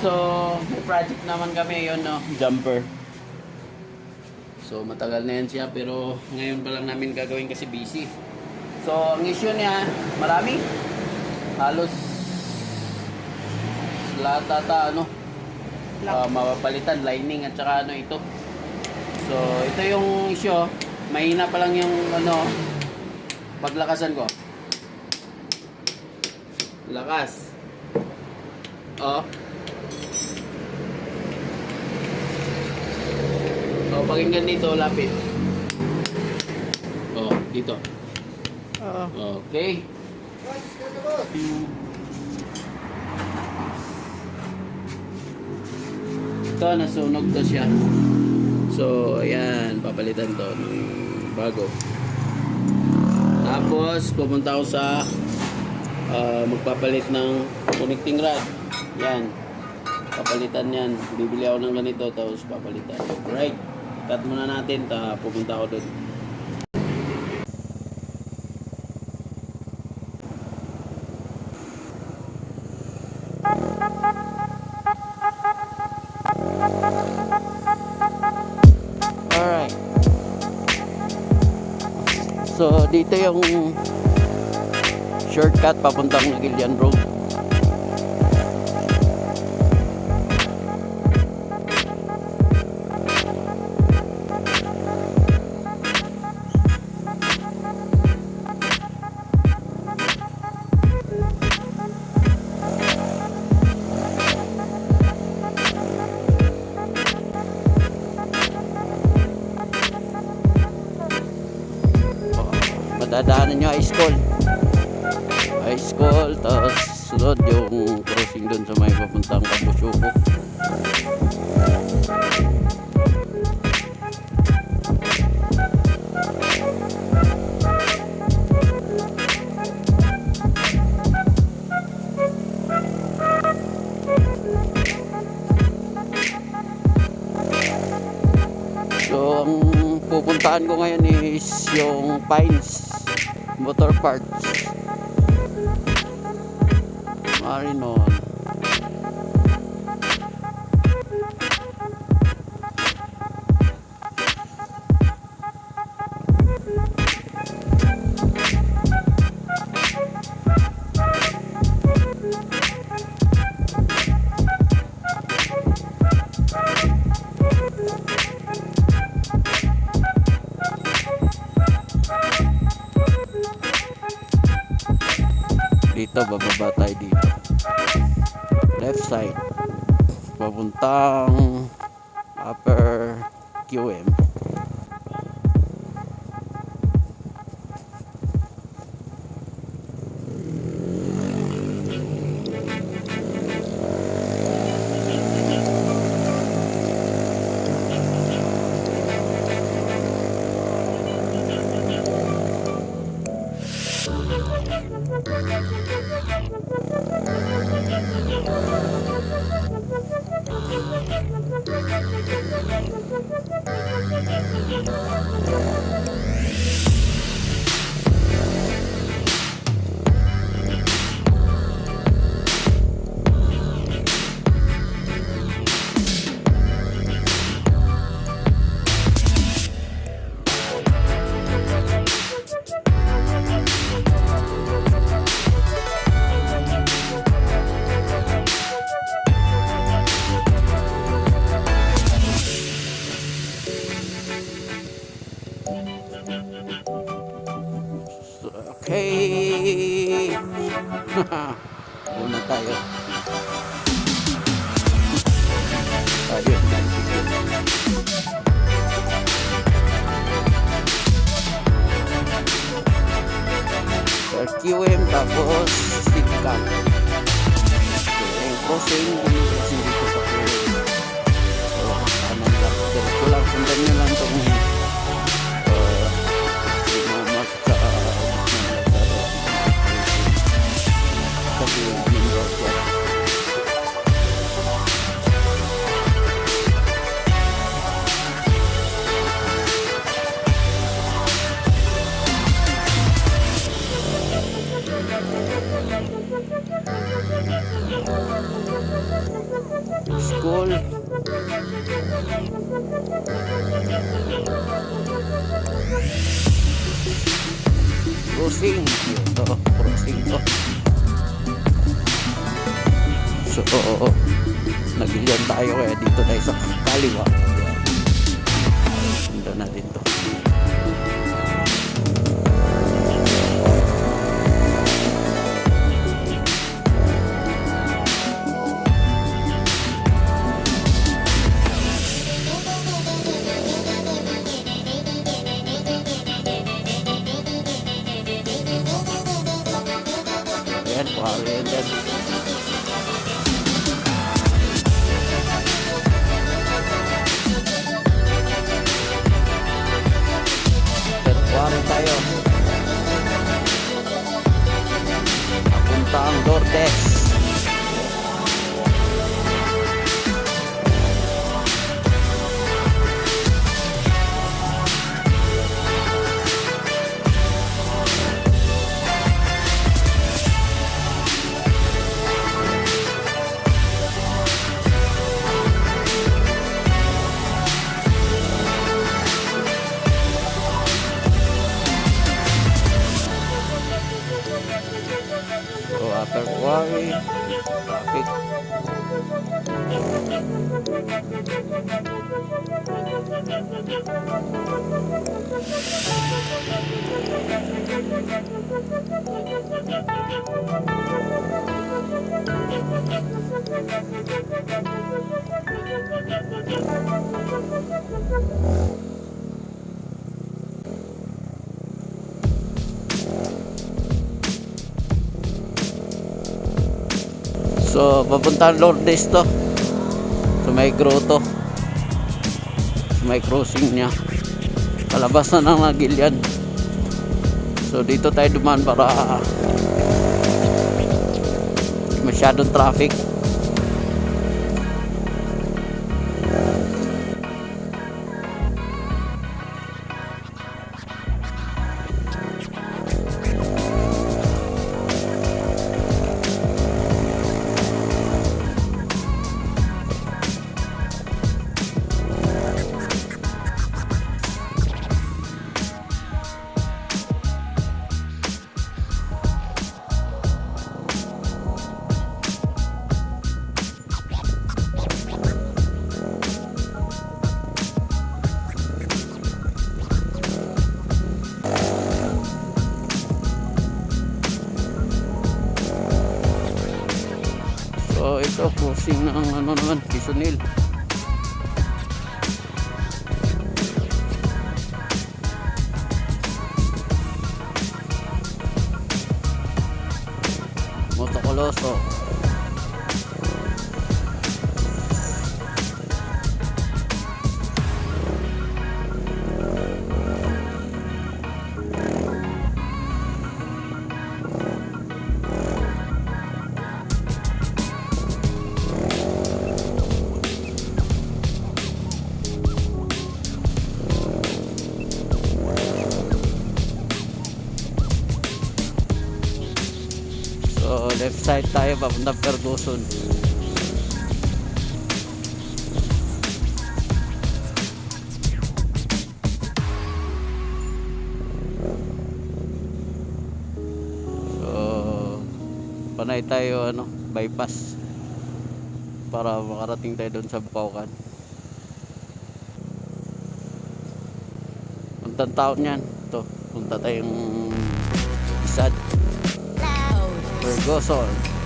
So, may project naman kami yun, no? Jumper. So, matagal na yan siya, pero ngayon pa lang namin gagawin kasi busy. So, ang issue niya, marami. Halos lahat ata, ano, uh, mapapalitan, lining at saka ano ito. So, ito yung issue. Mahina pa lang yung ano, paglakasan ko. Lakas. Oh. Pakinggan dito, lapit. Oh, dito. Oo. Okay. Ito, nasunog to siya. So, ayan, papalitan to ng bago. Tapos, pupunta ako sa ah, magpapalit ng connecting rod. Yan. Papalitan yan. Bibili ako ng ganito, tapos papalitan. Right. Cut muna natin, ta pupunta ako doon. So, dito yung shortcut papuntang Nagilian Road. Madadaanan nyo high school. High school tapos sunod yung crossing dun sa may papuntang Kabusyuko So, ang pupuntahan ko ngayon is yung Pines Motor Parts. Marinon. Papuntang QM tapos Sitcam. So, yung crossing, yung crossing dito sa QM. So, ano lang, diretso lang, sundan nyo lang itong school. Crossing. Ito, crossing to. So, nagilian tayo kaya dito tayo sa kaliwa. Sundan natin to. Ayan, pare yan tayo. Papunta ang Lourdes. So, papuntahan Lourdes to. So, may grotto. May crossing niya. Palabas na ng Nagilian. So, dito tayo duman para masyadong traffic. Crossing ng ano naman, Bisonil. Motocoloso. So, tayo, papuntang Ferguson. So, panay tayo, ano, bypass. Para makarating tayo doon sa Bukawkan. Puntang taon yan. Ito, punta tayong Isad. Ferguson.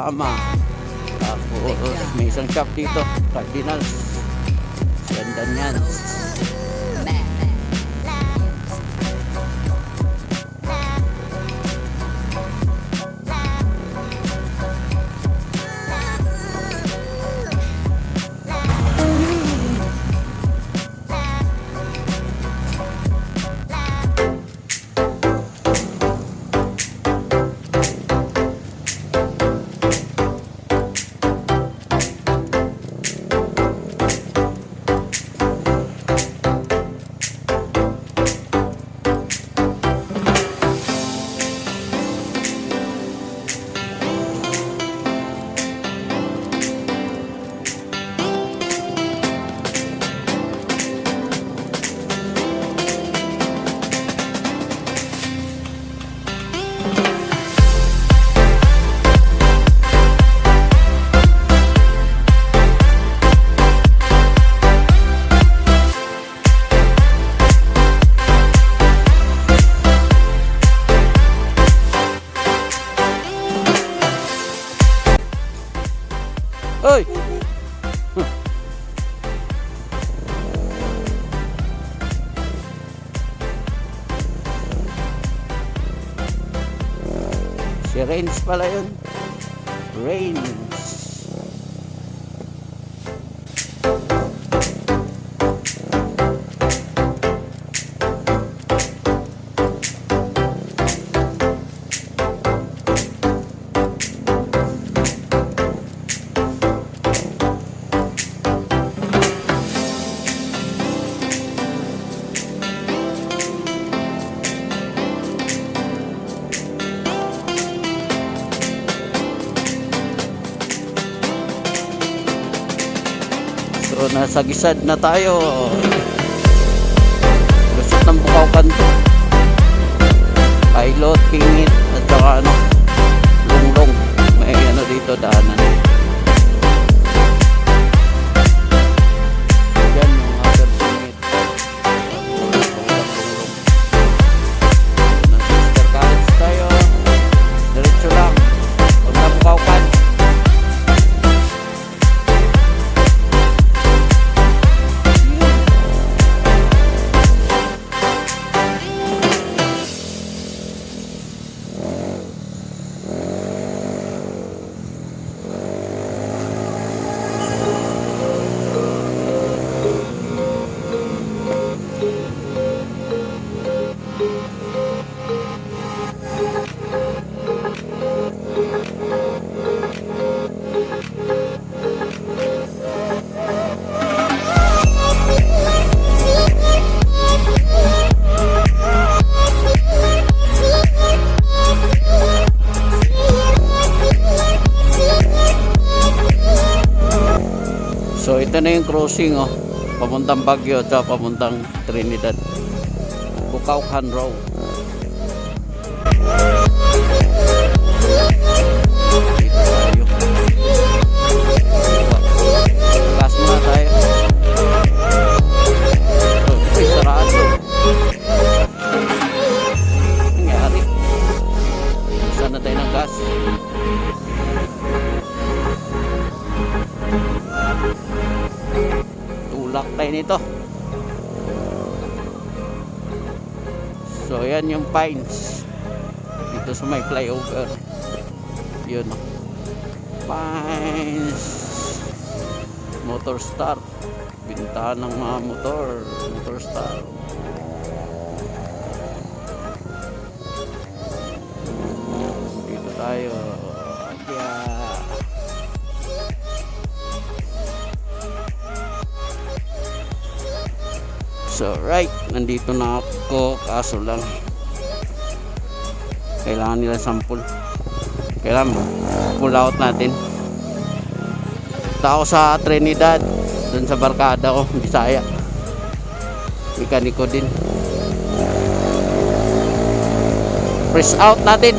Yokohama. Tapos may isang shop dito, Cardinals. Ganda niyan. Rains pala yun. Rains. Nasa gisad na tayo. Lusot ng bukaw kanto. Pilot, pingit, at saka ano, lunglong. May ano dito daanan. Ito na yung crossing oh. Papuntang Baguio at papuntang Trinidad. Bukaukan Road. Gas muna tayo. Oh, ito'y sarado. Tayo nito. So yan yung pines. Dito sa may flyover. Yun. Pines. Motor star bintahan ng mga motor. Motor star dito tayo So right, nandito na ako kaso lang kailangan nila sample. Kailangan pull out natin. Ako sa Trinidad, dun sa barkada ko, Bisaya. Mekaniko din. Press out natin.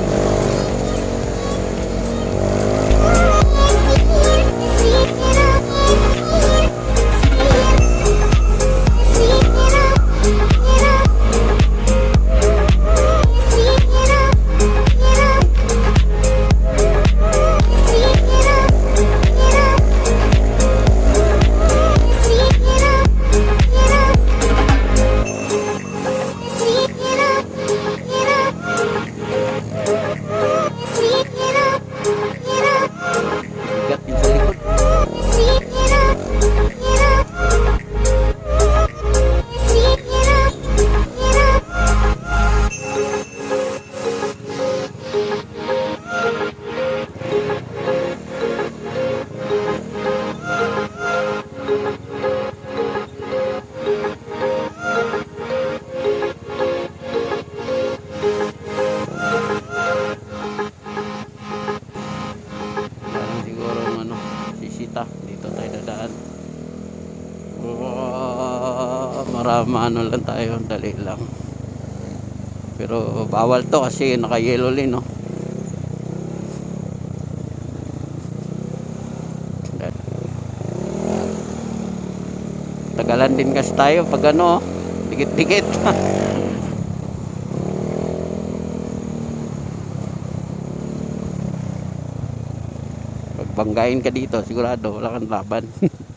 Wow, marama ano lang tayo, dali lang. Pero bawal to kasi naka-yellow lane, no? Tagalan din kasi tayo pag ano, dikit-dikit. Pagbanggain ka dito, sigurado wala kang laban.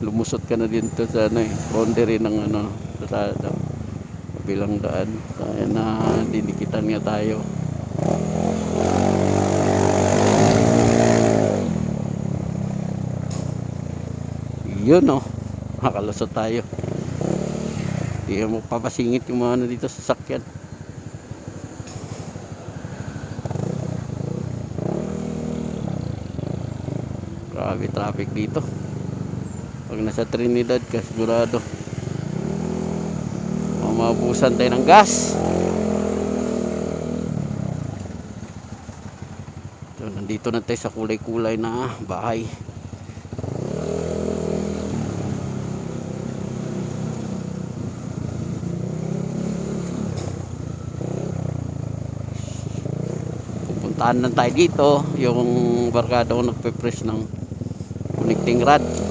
lumusot ka na din sa ano eh konti rin ng ano kalsada. Bilang daan. Kaya na dinikitan nga tayo. Yun oh. Makalusot tayo. Hindi mo papasingit yung mga ano dito sa sakyan grabe traffic dito. Pag nasa Trinidad ka, sigurado. Mamabusan tayo ng gas. So, nandito na tayo sa kulay-kulay na bahay. Pupuntahan lang tayo dito. Yung barkada ko nagpe-press ng connecting rod.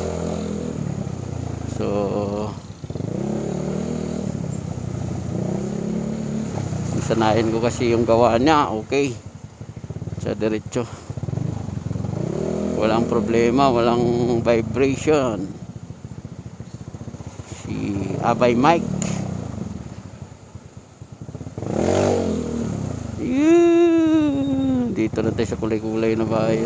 Sanayin ko kasi yung gawa niya, okay. Sa diretso. Walang problema, walang vibration. Si Abay Mike. Yun. Dito na tayo sa kulay-kulay na bahay.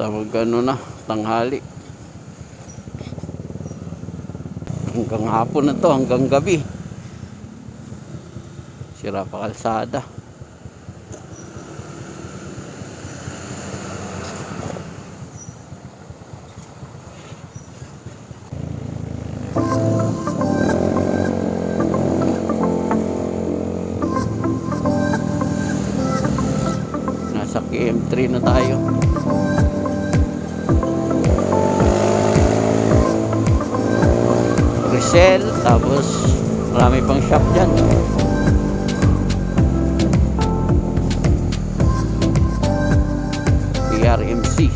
Basta mag ano na, tanghali. Hanggang hapon na to, hanggang gabi. Sira pa kalsada. Resell, tapos marami pang shop dyan. PRMC.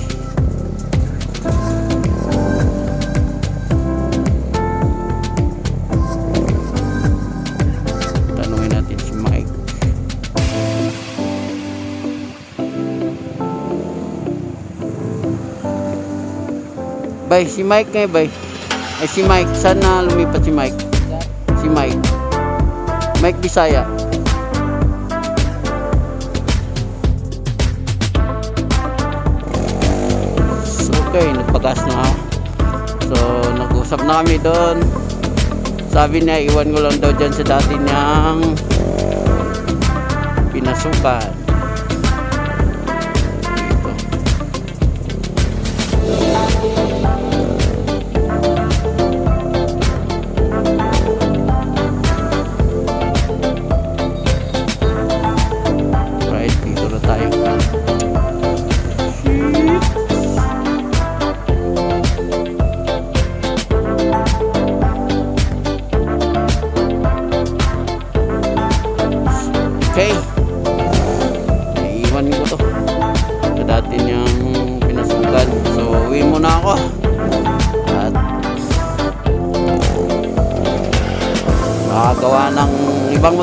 Tanungin natin si Mike. Bay, si Mike ngayon, bay. Ay, si Mike. Saan na lumipat si Mike? Si Mike. Mike Bisaya. So, okay, nagpagas na ako. So, nag-usap na kami doon. Sabi niya, iwan ko lang daw dyan sa dati niyang pinasukan.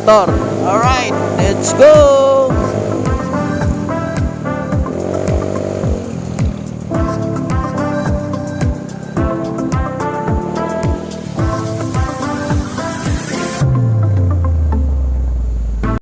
Motor. Alright, let's go!